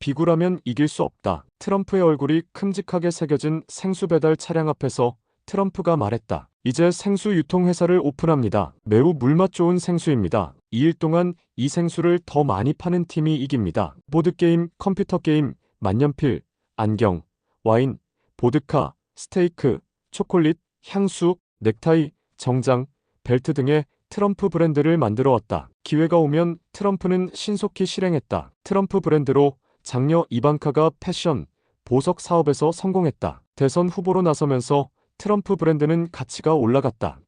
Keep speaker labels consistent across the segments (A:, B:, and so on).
A: 비굴하면 이길 수 없다. 트럼프의 얼굴이 큼직하게 새겨진 생수 배달 차량 앞에서 트럼프가 말했다. 이제 생수 유통회사를 오픈합니다. 매우 물맛 좋은 생수입니다. 2일 동안 이 생수를 더 많이 파는 팀이 이깁니다. 보드게임, 컴퓨터 게임, 만년필, 안경, 와인, 보드카, 스테이크, 초콜릿, 향수, 넥타이, 정장, 벨트 등의 트럼프 브랜드를 만들어 왔다. 기회가 오면 트럼프는 신속히 실행했다. 트럼프 브랜드로 장녀 이방카가 패션, 보석 사업에서 성공했다. 대선 후보로 나서면서 트럼프 브랜드는 가치가 올라갔다.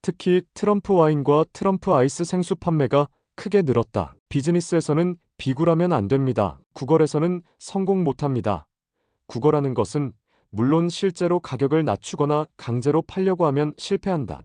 A: 특히 트럼프 와인과 트럼프 아이스 생수 판매가 크게 늘었다. 비즈니스에서는 비굴하면 안 됩니다. 구걸에서는 성공 못합니다. 구걸하는 것은 물론 실제로 가격을 낮추거나 강제로 팔려고 하면 실패한다.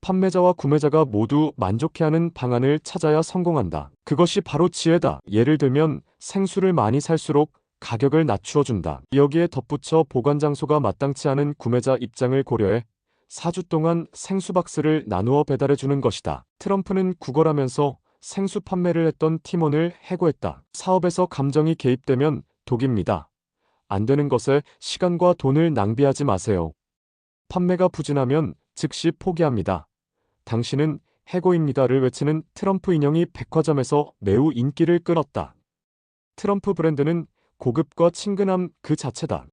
A: 판매자와 구매자가 모두 만족해하는 방안을 찾아야 성공한다. 그것이 바로 지혜다. 예를 들면 생수를 많이 살수록 가격을 낮추어 준다. 여기에 덧붙여 보관 장소가 마땅치 않은 구매자 입장을 고려해 4주 동안 생수 박스를 나누어 배달해 주는 것이다. 트럼프는 구걸하면서 생수 판매를 했던 팀원을 해고했다. 사업에서 감정이 개입되면 독입니다. 안 되는 것에 시간과 돈을 낭비하지 마세요. 판매가 부진하면 즉시 포기합니다. 당신은 해고입니다를 외치는 트럼프 인형이 백화점에서 매우 인기를 끌었다. 트럼프 브랜드는 고급과 친근함 그 자체다.